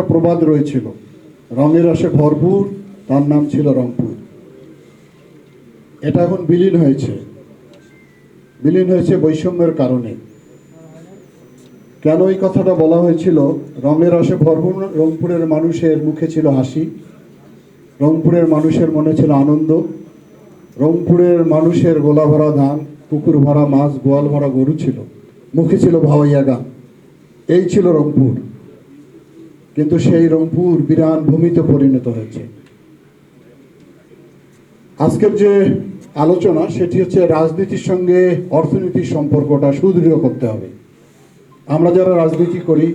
একটা প্রবাদ রয়েছিল। রঙের আসে ভরপুর, তার নাম ছিল রংপুর। এটা এখন বিলীন হয়েছে। বিলীন হয়েছে বৈষম্যের কারণে। কেন এই কথাটা বলা হয়েছিল? রঙের রসে ভরপুর রংপুরের মানুষের মুখে ছিল হাসি। রংপুরের মানুষের মনে ছিল আনন্দ। রংপুরের মানুষের গোলা ভরা ধান, পুকুর ভরা মাছ, গোয়াল ভরা গরু ছিল। মুখে ছিল ভাওয়াইয়া গান। এই ছিল রংপুর। কিন্তু সেই রংপুর বিরান ভূমিতে পরিণত হয়েছে। আজকের যে আলোচনা, সেটি হচ্ছে রাজনীতির সঙ্গে অর্থনীতির সম্পর্কটা সুদৃঢ় করতে হবে। আমরা যারা রাজনীতি করি,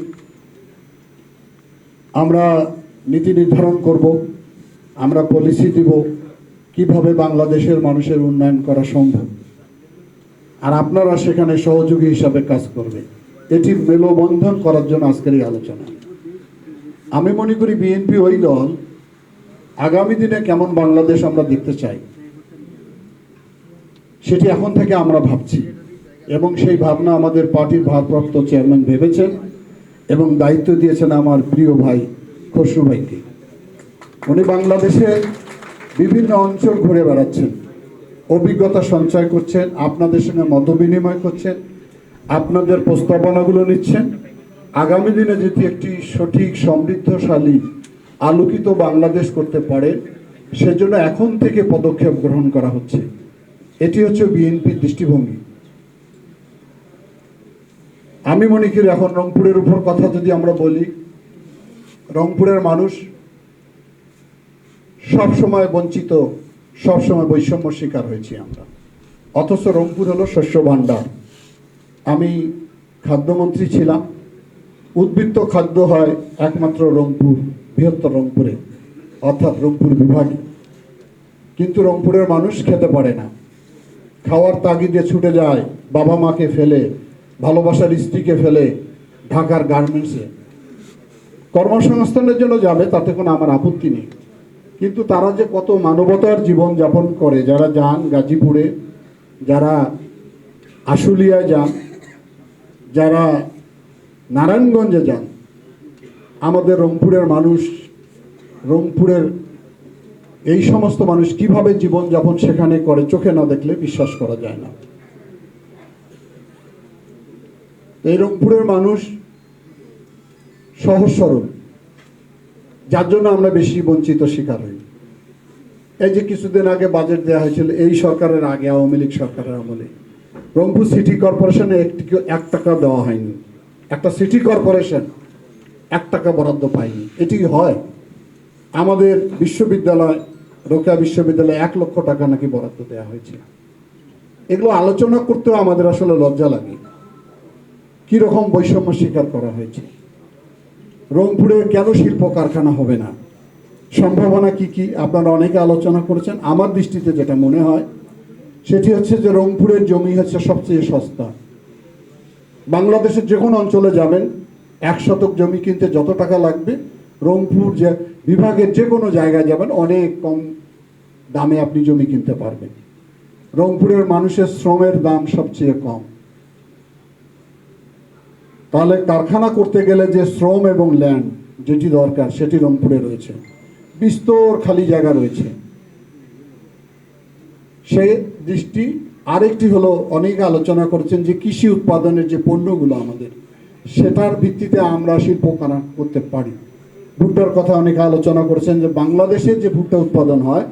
আমরা নীতি নির্ধারণ করব, আমরা পলিসি দিব, কীভাবে বাংলাদেশের মানুষের উন্নয়ন করা সম্ভব। আর আপনারা সেখানে সহযোগী হিসাবে কাজ করবে। এটি মেলবন্ধন করার জন্য আজকের এই আলোচনা। আমি মনে করি বিএনপি ওই দল আগামী দিনে কেমন বাংলাদেশ আমরা দেখতে চাই, সেটি এখন থেকে আমরা ভাবছি। এবং সেই ভাবনা আমাদের পার্টির ভারপ্রাপ্ত চেয়ারম্যান ভেবেছেন এবং দায়িত্ব দিয়েছেন আমার প্রিয় ভাই খসরু ভাইকে। উনি বাংলাদেশে বিভিন্ন অঞ্চল ঘুরে বেড়াচ্ছেন, অভিজ্ঞতা সঞ্চয় করছেন, আপনাদের সঙ্গে মত বিনিময় করছেন, আপনাদের প্রস্তাবনাগুলো নিচ্ছেন। আগামী দিনে যদি একটি সঠিক, সমৃদ্ধশালী, আলোকিত বাংলাদেশ করতে পারে, সেজন্য এখন থেকে পদক্ষেপ গ্রহণ করা হচ্ছে। এটি হচ্ছে বিএনপির দৃষ্টিভঙ্গি। আমি মনে করি এখন রংপুরের উপর কথা যদি আমরা বলি, রংপুরের মানুষ সব সময় বঞ্চিত সব সময় বৈষম্য শিকার হয়েছি আমরা। অথচ রংপুর হলো শস্য ভাণ্ডার। আমি খাদ্যমন্ত্রী ছিলাম উদ্বৃত্ত খাদ্য হয় একমাত্র রংপুর, বৃহত্তর রংপুরে, অর্থাৎ রংপুর বিভাগে। কিন্তু রংপুরের মানুষ খেতে পারে না। খাওয়ার তাগিদে ছুটে যায় বাবা মাকে ফেলে, ভালোবাসার স্ত্রীকে ফেলে ঢাকার গার্মেন্টসে। কর্মসংস্থানের জন্য যাবে, তাতে কোনো আমার আপত্তি নেই। কিন্তু তারা যে কত মানবতার জীবন যাপন করে, যারা যান গাজীপুরে, যারা আশুলিয়ায় যান, যারা নারায়ণগঞ্জে যান। আমাদের রংপুরের মানুষ, রংপুরের এই সমস্ত মানুষ কীভাবে জীবনযাপন সেখানে করে চোখে না দেখলে বিশ্বাস করা যায় না। এই রংপুরের মানুষ সহজ সরল যার জন্য আমরা বেশি বঞ্চিত শিকার হই। এই যে কিছুদিন আগে বাজেট দেওয়া হয়েছিল, এই সরকারের আগে, আওয়ামী লীগ সরকারের আমলে। রংপুর সিটি কর্পোরেশনে একটি এক টাকা দেওয়া হয়নি। একটা সিটি কর্পোরেশন এক টাকা বরাদ্দ পায়নি। এটি হয়, আমাদের বিশ্ববিদ্যালয়, রোকেয়া বিশ্ববিদ্যালয়ে এক লক্ষ টাকা নাকি বরাদ্দ দেওয়া হয়েছে এগুলো আলোচনা করতেও আমাদের আসলে লজ্জা লাগে। কি রকম বৈষম্য স্বীকার করা হয়েছে? রংপুরে কেন শিল্প কারখানা হবে না? সম্ভাবনা কি কি? আপনারা অনেকে আলোচনা করেছেন। আমার দৃষ্টিতে যেটা মনে হয়, সেটি হচ্ছে যে রংপুরের জমি হচ্ছে সবচেয়ে সস্তা। বাংলাদেশের যে কোনো অঞ্চলে যাবেন, এক শতক জমি কিনতে যত টাকা লাগবে, রংপুর যে বিভাগের যে কোনো জায়গায় যাবেন, অনেক কম দামে আপনি জমি কিনতে পারবেন। রংপুরের মানুষের শ্রমের দাম সবচেয়ে কম। তাহলে কারখানা করতে গেলে যে শ্রম এবং ল্যান্ড যেটি দরকার, সেটি রংপুরে রয়েছে। বিস্তর খালি জায়গা রয়েছে। সে দৃষ্টি আরেকটি হলো, অনেকে আলোচনা করেছেন যে কৃষি উৎপাদনের যে পণ্যগুলো আমাদের, সেটার ভিত্তিতে আমরা শিল্প কানা করতে পারি। ভুট্টার কথা অনেকে আলোচনা করেছেন যে বাংলাদেশের যে ভুট্টা উৎপাদন হয়,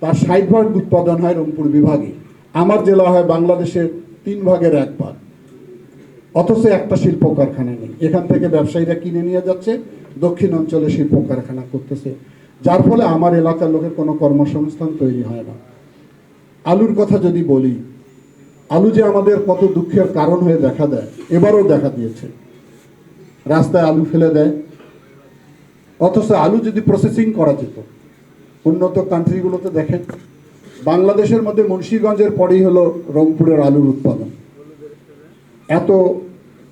তার ষাট ভাগ উৎপাদন হয় রংপুর বিভাগে। আমার জেলা হয় বাংলাদেশের তিন ভাগের এক ভাগ। অথচ একটা শিল্প কারখানা নেই। এখান থেকে ব্যবসায়ীরা কিনে নিয়ে যাচ্ছে, দক্ষিণ অঞ্চলে শিল্প কারখানা করতেছে। যার ফলে আমার এলাকার লোকের কোনো কর্মসংস্থান তৈরি হয় না। আলুর কথা যদি বলি আলু যে আমাদের কত দুঃখের কারণ হয়ে দেখা দেয়, এবারও দেখা দিয়েছে। রাস্তায় আলু ফেলে দেয়। অথচ আলু যদি প্রসেসিং করা যেত, উন্নত কান্ট্রিগুলোতে দেখেন, বাংলাদেশের মধ্যে মুন্সীগঞ্জের পরেই হলো রংপুরের আলুর উৎপাদন। এত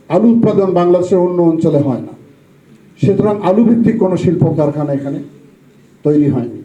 আলু উৎপাদন বাংলাদেশের অন্য অঞ্চলে হয় না। সুতরাং আলু ভিত্তিক কোনো শিল্প কারখানা এখানে তৈরি হয়নি।